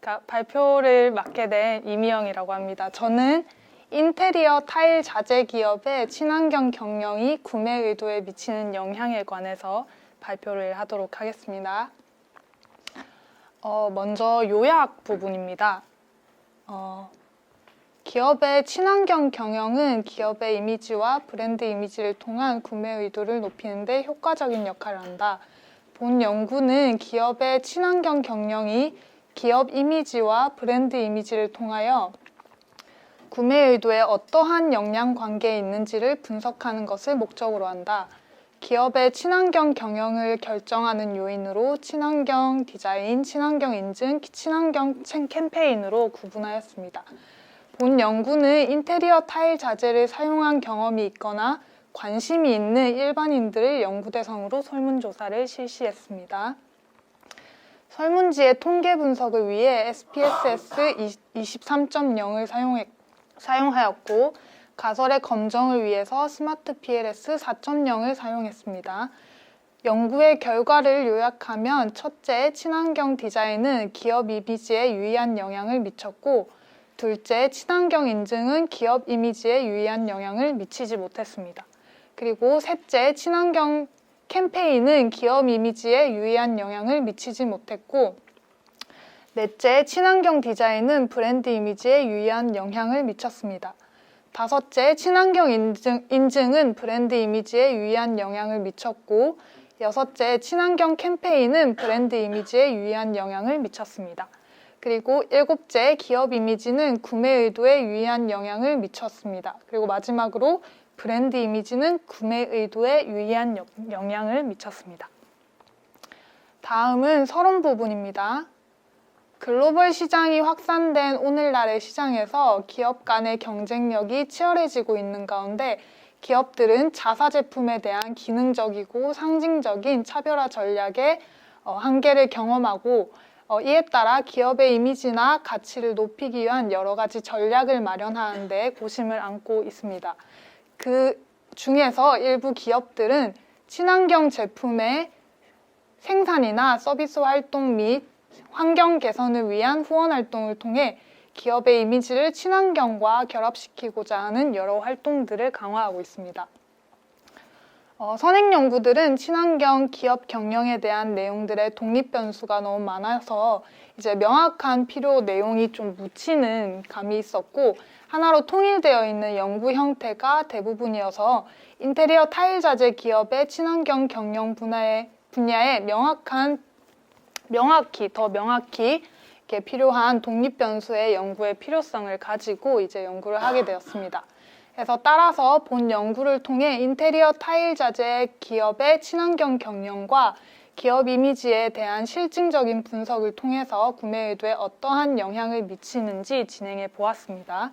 그러니까 발표를 맡게 된 이미영이라고 합니다. 저는 인테리어 타일 자재 기업의 친환경 경영이 구매 의도에 미치는 영향에 관해서 발표를 하도록 하겠습니다. 어, 먼저 요약 부분입니다. 어, 기업의 친환경 경영은 기업의 이미지와 브랜드 이미지를 통한 구매 의도를 높이는 데 효과적인 역할을 한다. 본 연구는 기업의 친환경 경영이 기업 이미지와 브랜드 이미지를 통하여 구매 의도에 어떠한 영향 관계에 있는지를 분석하는 것을 목적으로 한다. 기업의 친환경 경영을 결정하는 요인으로 친환경 디자인, 친환경 인증, 친환경 캠페인으로 구분하였습니다. 본 연구는 인테리어 타일 자재를 사용한 경험이 있거나 관심이 있는 일반인들을 연구 대상으로 설문조사를 실시했습니다. 설문지의 통계 분석을 위해 SPSS 23.0을 사용했, 사용하였고 가설의 검정을 위해서 스마트 PLS 4.0을 사용했습니다. 연구의 결과를 요약하면 첫째, 친환경 디자인은 기업 이미지에 유의한 영향을 미쳤고 둘째, 친환경 인증은 기업 이미지에 유의한 영향을 미치지 못했습니다. 그리고 셋째, 친환경 캠페인은 기업 이미지에 유의한 영향을 미치지 못했고 넷째, 친환경 디자인은 브랜드 이미지에 유의한 영향을 미쳤습니다. 다섯째, 친환경 인증, 인증은 브랜드 이미지에 유의한 영향을 미쳤고 여섯째, 친환경 캠페인은 브랜드 이미지에 유의한 영향을 미쳤습니다. 그리고 일곱째, 기업 이미지는 구매 의도에 유의한 영향을 미쳤습니다. 그리고 마지막으로 브랜드 이미지는 구매 의도에 유의한 영향을 미쳤습니다. 다음은 서론 부분입니다. 글로벌 시장이 확산된 오늘날의 시장에서 기업 간의 경쟁력이 치열해지고 있는 가운데 기업들은 자사 제품에 대한 기능적이고 상징적인 차별화 전략의 어, 한계를 경험하고 어, 이에 따라 기업의 이미지나 가치를 높이기 위한 여러 가지 전략을 마련하는 데 고심을 안고 있습니다. 그 중에서 일부 기업들은 친환경 제품의 생산이나 서비스 활동 및 환경 개선을 위한 후원 활동을 통해 기업의 이미지를 친환경과 결합시키고자 하는 여러 활동들을 강화하고 있습니다. 어, 선행 연구들은 친환경 기업 경영에 대한 내용들의 독립 변수가 너무 많아서 이제 명확한 필요 내용이 좀 묻히는 감이 있었고 하나로 통일되어 있는 연구 형태가 대부분이어서 인테리어 타일 자재 기업의 친환경 경영 분야에, 분야에 명확한 명확히 더 명확히 이렇게 필요한 독립 변수의 연구의 필요성을 가지고 이제 연구를 하게 되었습니다. 그래서 따라서 본 연구를 통해 인테리어 타일 자재 기업의 친환경 경영과 기업 이미지에 대한 실증적인 분석을 통해서 구매 의도에 어떠한 영향을 미치는지 진행해 보았습니다.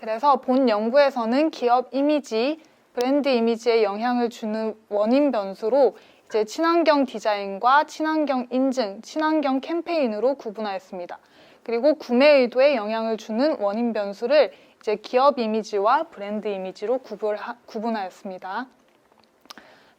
그래서 본 연구에서는 기업 이미지, 브랜드 이미지에 영향을 주는 원인 변수로 이제 친환경 디자인과 친환경 인증, 친환경 캠페인으로 구분하였습니다. 그리고 구매 의도에 영향을 주는 원인 변수를 이제 기업 이미지와 브랜드 이미지로 구분하였습니다.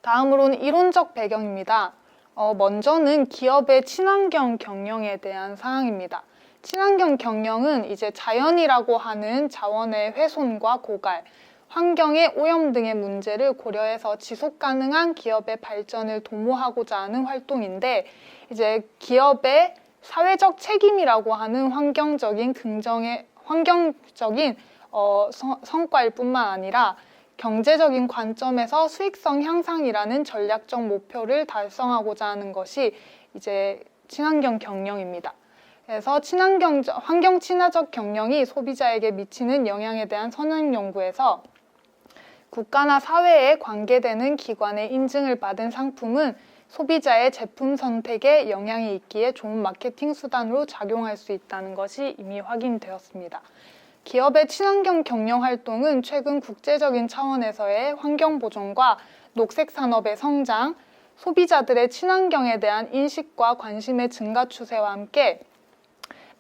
다음으로는 이론적 배경입니다. 어, 먼저는 기업의 친환경 경영에 대한 사항입니다. 친환경 경영은 이제 자연이라고 하는 자원의 훼손과 고갈, 환경의 오염 등의 문제를 고려해서 지속 가능한 기업의 발전을 도모하고자 하는 활동인데 이제 기업의 사회적 책임이라고 하는 환경적인 긍정의 환경적인 어, 성, 성과일 뿐만 아니라 경제적인 관점에서 수익성 향상이라는 전략적 목표를 달성하고자 하는 것이 이제 친환경 경영입니다. 그래서 친환경 환경 친화적 경영이 소비자에게 미치는 영향에 대한 선행 연구에서 국가나 사회에 관계되는 기관의 인증을 받은 상품은 소비자의 제품 선택에 영향이 있기에 좋은 마케팅 수단으로 작용할 수 있다는 것이 이미 확인되었습니다. 기업의 친환경 경영 활동은 최근 국제적인 차원에서의 환경 보존과 녹색 산업의 성장, 소비자들의 친환경에 대한 인식과 관심의 증가 추세와 함께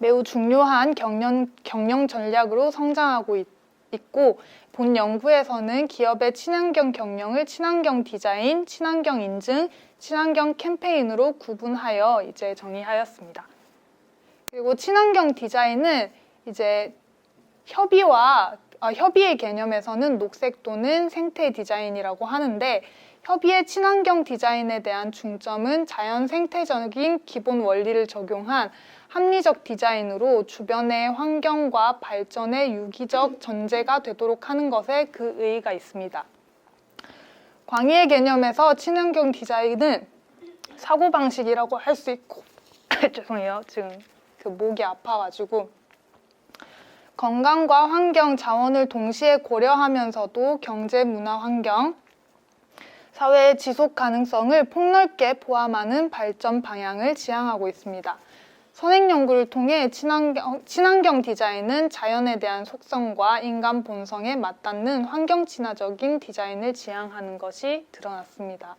매우 중요한 경영, 경영 전략으로 성장하고 있, 있고 본 연구에서는 기업의 친환경 경영을 친환경 디자인, 친환경 인증, 친환경 캠페인으로 구분하여 이제 정의하였습니다. 그리고 친환경 디자인은 이제 협의와 아, 협의의 개념에서는 녹색 또는 생태 디자인이라고 하는데 협의의 친환경 디자인에 대한 중점은 자연 생태적인 기본 원리를 적용한 합리적 디자인으로 주변의 환경과 발전의 유기적 전제가 되도록 하는 것에 그 의의가 있습니다. 광의의 개념에서 친환경 디자인은 사고방식이라고 할 수 있고 죄송해요. 지금 그 목이 아파가지고 건강과 환경 자원을 동시에 고려하면서도 경제, 문화, 환경, 사회의 지속 가능성을 폭넓게 포함하는 발전 방향을 지향하고 있습니다. 선행 연구를 통해 친환경, 친환경 디자인은 자연에 대한 속성과 인간 본성에 맞닿는 환경 친화적인 디자인을 지향하는 것이 드러났습니다.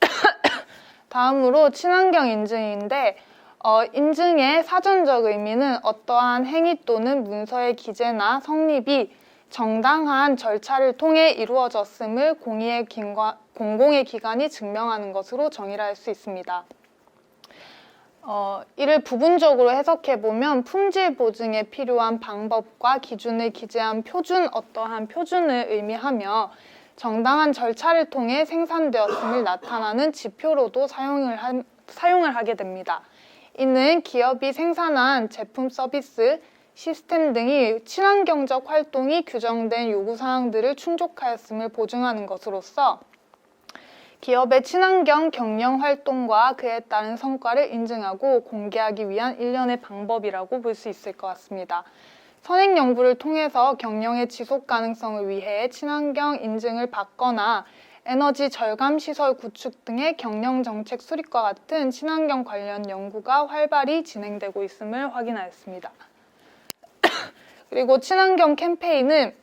다음으로 친환경 인증인데 어, 인증의 사전적 의미는 어떠한 행위 또는 문서의 기재나 성립이 정당한 절차를 통해 이루어졌음을 공의의 기관, 공공의 기관이 증명하는 것으로 정의를 할 수 있습니다. 어, 이를 부분적으로 해석해 보면 품질 보증에 필요한 방법과 기준을 기재한 표준 어떠한 표준을 의미하며 정당한 절차를 통해 생산되었음을 나타나는 지표로도 사용을, 한, 사용을 하게 됩니다. 이는 기업이 생산한 제품 서비스, 시스템 등이 친환경적 활동이 규정된 요구사항들을 충족하였음을 보증하는 것으로서 기업의 친환경 경영 활동과 그에 따른 성과를 인증하고 공개하기 위한 일련의 방법이라고 볼 수 있을 것 같습니다. 선행 연구를 통해서 경영의 지속 가능성을 위해 친환경 인증을 받거나 에너지 절감 시설 구축 등의 경영 정책 수립과 같은 친환경 관련 연구가 활발히 진행되고 있음을 확인하였습니다. 그리고 친환경 캠페인은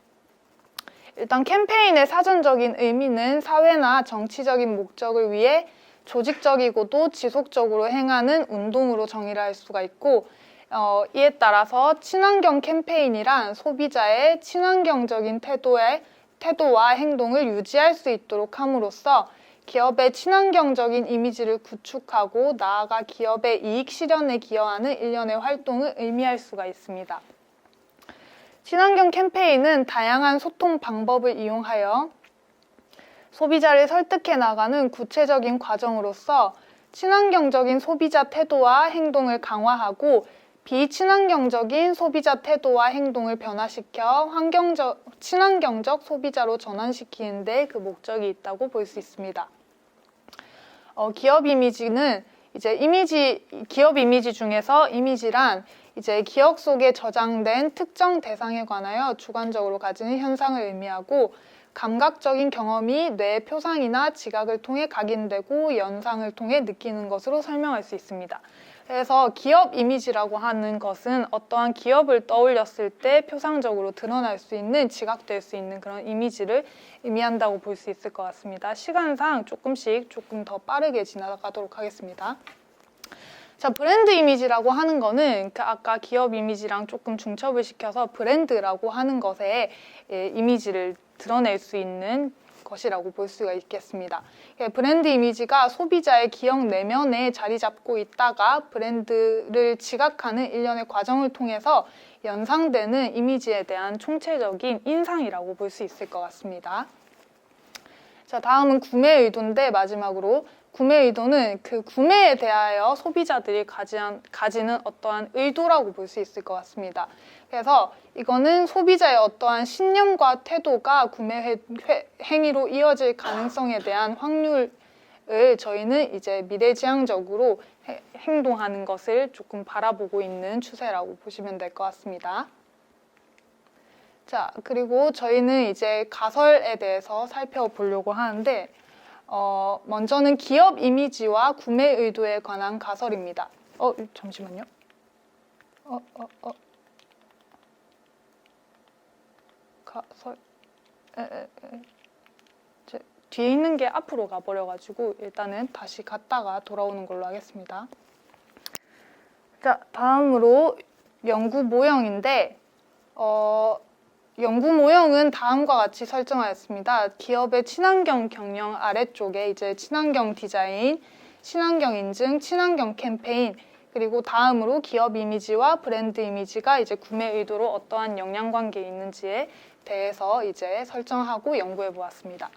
일단 캠페인의 사전적인 의미는 사회나 정치적인 목적을 위해 조직적이고도 지속적으로 행하는 운동으로 정의를 할 수가 있고 어, 이에 따라서 친환경 캠페인이란 소비자의 친환경적인 태도의 태도와 행동을 유지할 수 있도록 함으로써 기업의 친환경적인 이미지를 구축하고 나아가 기업의 이익 실현에 기여하는 일련의 활동을 의미할 수가 있습니다. 친환경 캠페인은 다양한 소통 방법을 이용하여 소비자를 설득해 나가는 구체적인 과정으로서 친환경적인 소비자 태도와 행동을 강화하고 비친환경적인 소비자 태도와 행동을 변화시켜 환경적, 친환경적 소비자로 전환시키는 데 그 목적이 있다고 볼 수 있습니다. 어, 기업 이미지는 이제 이미지, 기업 이미지 중에서 이미지란 이제 기억 속에 저장된 특정 대상에 관하여 주관적으로 가지는 현상을 의미하고 감각적인 경험이 뇌의 표상이나 지각을 통해 각인되고 연상을 통해 느끼는 것으로 설명할 수 있습니다. 그래서 기업 이미지라고 하는 것은 어떠한 기업을 떠올렸을 때 표상적으로 드러날 수 있는 지각될 수 있는 그런 이미지를 의미한다고 볼 수 있을 것 같습니다. 시간상 조금씩 조금 더 빠르게 지나가도록 하겠습니다. 자, 브랜드 이미지라고 하는 거는 그 아까 기업 이미지랑 조금 중첩을 시켜서 브랜드라고 하는 것에 예, 이미지를 드러낼 수 있는 것이라고 볼 수가 있겠습니다. 예, 브랜드 이미지가 소비자의 기억 내면에 자리 잡고 있다가 브랜드를 지각하는 일련의 과정을 통해서 연상되는 이미지에 대한 총체적인 인상이라고 볼 수 있을 것 같습니다. 자, 다음은 구매 의도인데 마지막으로 구매 의도는 그 구매에 대하여 소비자들이 가지한, 가지는 어떠한 의도라고 볼 수 있을 것 같습니다. 그래서 이거는 소비자의 어떠한 신념과 태도가 구매 회, 회, 행위로 이어질 가능성에 대한 확률 을 저희는 이제 미래지향적으로 해, 행동하는 것을 조금 바라보고 있는 추세라고 보시면 될 것 같습니다. 자, 그리고 저희는 이제 가설에 대해서 살펴보려고 하는데 어, 먼저는 기업 이미지와 구매 의도에 관한 가설입니다. 어, 잠시만요. 어, 어, 어. 가설. 에, 에, 에. 제 뒤에 있는 게 앞으로 가버려가지고 일단은 다시 갔다가 돌아오는 걸로 하겠습니다. 자, 다음으로 연구 모형인데, 어, 연구 모형은 다음과 같이 설정하였습니다. 기업의 친환경 경영 아래쪽에 이제 친환경 디자인, 친환경 인증, 친환경 캠페인, 그리고 다음으로 기업 이미지와 브랜드 이미지가 이제 구매 의도로 어떠한 영향 관계에 있는지에 대해서 이제 설정하고 연구해 보았습니다.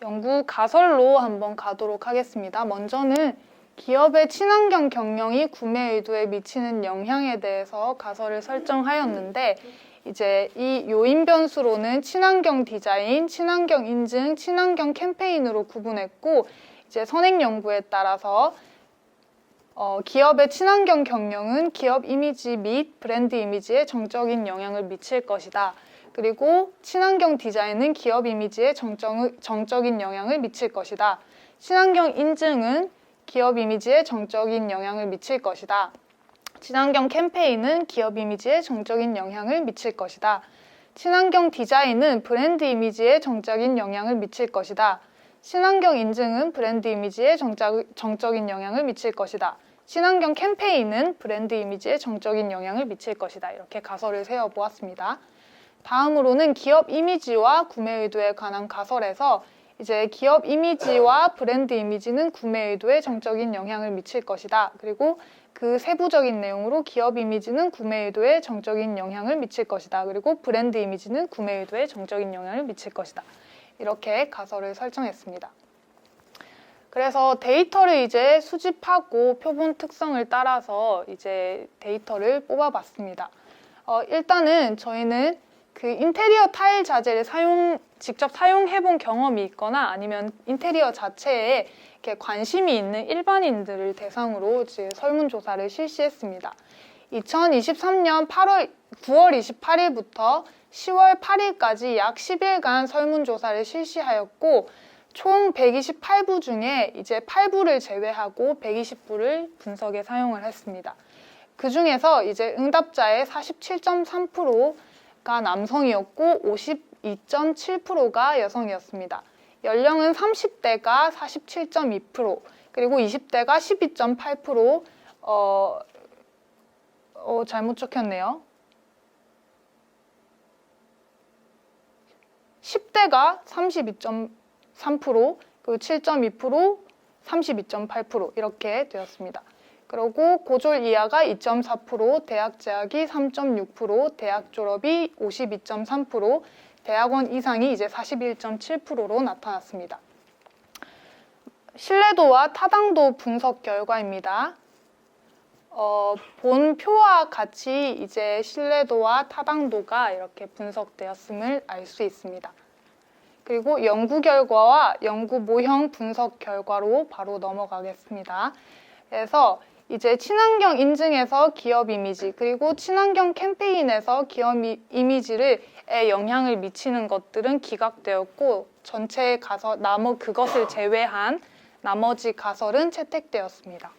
연구 가설로 한번 가도록 하겠습니다. 먼저는 기업의 친환경 경영이 구매 의도에 미치는 영향에 대해서 가설을 설정하였는데 이제 이 요인 변수로는 친환경 디자인, 친환경 인증, 친환경 캠페인으로 구분했고 이제 선행 연구에 따라서 어, 기업의 친환경 경영은 기업 이미지 및 브랜드 이미지에 정적인 영향을 미칠 것이다. 그리고 친환경 디자인은 기업 이미지에 정적, 정적인 영향을 미칠 것이다. 친환경 인증은 기업 이미지에 정적인 영향을 미칠 것이다. 친환경 캠페인은 기업 이미지에 정적인 영향을 미칠 것이다. 친환경 디자인은 브랜드 이미지에 정적인 영향을 미칠 것이다. 친환경 인증은 브랜드 이미지에 정적, 정적 인 영향을 미칠 것이다. 친환경 캠페인은 브랜드 이미지에 정적인 영향을 미칠 것이다. 이렇게 가설을 세워 보았습니다. 다음으로는 기업 이미지와 구매 의도에 관한 가설에서 이제 기업 이미지와 브랜드 이미지는 구매 의도에 정적인 영향을 미칠 것이다. 그리고 그 세부적인 내용으로 기업 이미지는 구매 의도에 정적인 영향을 미칠 것이다. 그리고 브랜드 이미지는 구매 의도에 정적인 영향을 미칠 것이다. 이렇게 가설을 설정했습니다. 그래서 데이터를 이제 수집하고 표본 특성을 따라서 이제 데이터를 뽑아봤습니다. 어, 일단은 저희는 그 인테리어 타일 자재를 사용 직접 사용해본 경험이 있거나 아니면 인테리어 자체에 이렇게 관심이 있는 일반인들을 대상으로 설문조사를 실시했습니다. 2023년 8월 9월 28일부터 10월 8일까지 약 10일간 설문조사를 실시하였고 총 128부 중에 이제 8부를 제외하고 120부를 분석에 사용을 했습니다. 그 중에서 이제 응답자의 47.3%가 남성이었고 52.7%가 여성이었습니다. 연령은 30대가 47.2%, 그리고 20대가 12.8%, 어, 어, 잘못 적혔네요. 10대가 32.3%, 그리고 7.2%, 32.8% 이렇게 되었습니다. 그리고 고졸 이하가 2.4%, 대학 재학이 3.6%, 대학 졸업이 52.3%, 대학원 이상이 이제 41.7%로 나타났습니다. 신뢰도와 타당도 분석 결과입니다. 어, 본 표와 같이 이제 신뢰도와 타당도가 이렇게 분석되었음을 알 수 있습니다. 그리고 연구 결과와 연구 모형 분석 결과로 바로 넘어가겠습니다. 그래서 이제 친환경 인증에서 기업 이미지 그리고 친환경 캠페인에서 기업 이미지를 영향을 미치는 것들은 기각되었고 전체 가설 나머 그것을 제외한 나머지 가설은 채택되었습니다.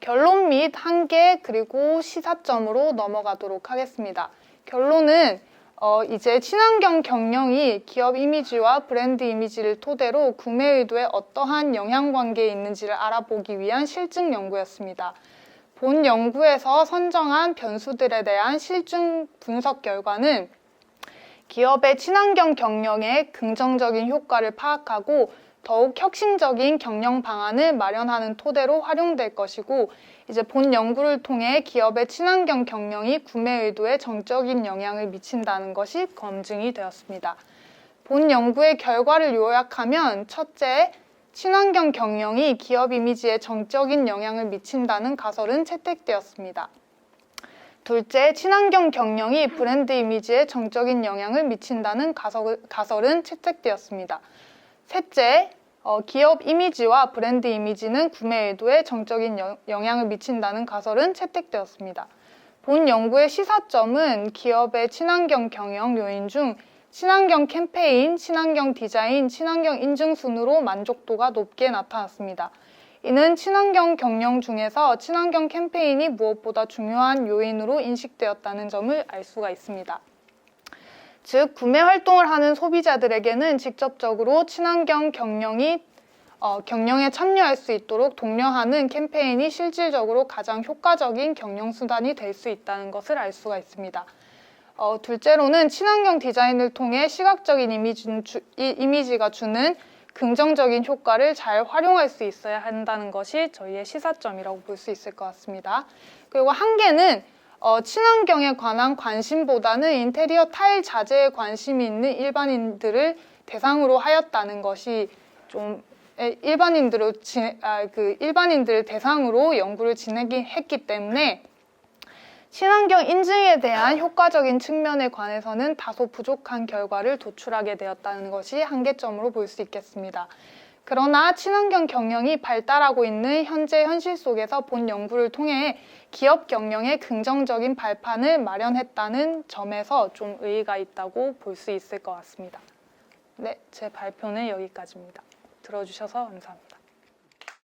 결론 및 한계 그리고 시사점으로 넘어가도록 하겠습니다. 결론은 어, 이제 친환경 경영이 기업 이미지와 브랜드 이미지를 토대로 구매 의도에 어떠한 영향 관계에 있는지를 알아보기 위한 실증 연구였습니다. 본 연구에서 선정한 변수들에 대한 실증 분석 결과는 기업의 친환경 경영에 긍정적인 효과를 파악하고 더욱 혁신적인 경영 방안을 마련하는 토대로 활용될 것이고 이제 본 연구를 통해 기업의 친환경 경영이 구매 의도에 정적인 영향을 미친다는 것이 검증이 되었습니다. 본 연구의 결과를 요약하면 첫째, 친환경 경영이 기업 이미지에 정적인 영향을 미친다는 가설은 채택되었습니다. 둘째, 친환경 경영이 브랜드 이미지에 정적인 영향을 미친다는 가설, 가설은 채택되었습니다. 셋째, 어, 기업 이미지와 브랜드 이미지는 구매 의도에 정적인 여, 영향을 미친다는 가설은 채택되었습니다. 본 연구의 시사점은 기업의 친환경 경영 요인 중 친환경 캠페인, 친환경 디자인, 친환경 인증 순으로 만족도가 높게 나타났습니다. 이는 친환경 경영 중에서 친환경 캠페인이 무엇보다 중요한 요인으로 인식되었다는 점을 알 수가 있습니다. 즉, 구매 활동을 하는 소비자들에게는 직접적으로 친환경 경영이 어, 경영에 참여할 수 있도록 독려하는 캠페인이 실질적으로 가장 효과적인 경영 수단이 될 수 있다는 것을 알 수가 있습니다. 어, 둘째로는 친환경 디자인을 통해 시각적인 이미지, 주, 이미지 가 주는 긍정적인 효과를 잘 활용할 수 있어야 한다는 것이 저희의 시사점이라고 볼 수 있을 것 같습니다. 그리고 한 개는 어, 친환경에 관한 관심보다는 인테리어 타일 자재에 관심이 있는 일반인들을 대상으로 하였다는 것이 좀 에, 일반인들을 진, 아, 그 일반인들을 대상으로 연구를 진행했기 때문에 친환경 인증에 대한 효과적인 측면에 관해서는 다소 부족한 결과를 도출하게 되었다는 것이 한계점으로 볼 수 있겠습니다. 그러나 친환경 경영이 발달하고 있는 현재 현실 속에서 본 연구를 통해 기업 경영에 긍정적인 발판을 마련했다는 점에서 좀 의의가 있다고 볼 수 있을 것 같습니다. 네, 제 발표는 여기까지입니다. 들어주셔서 감사합니다.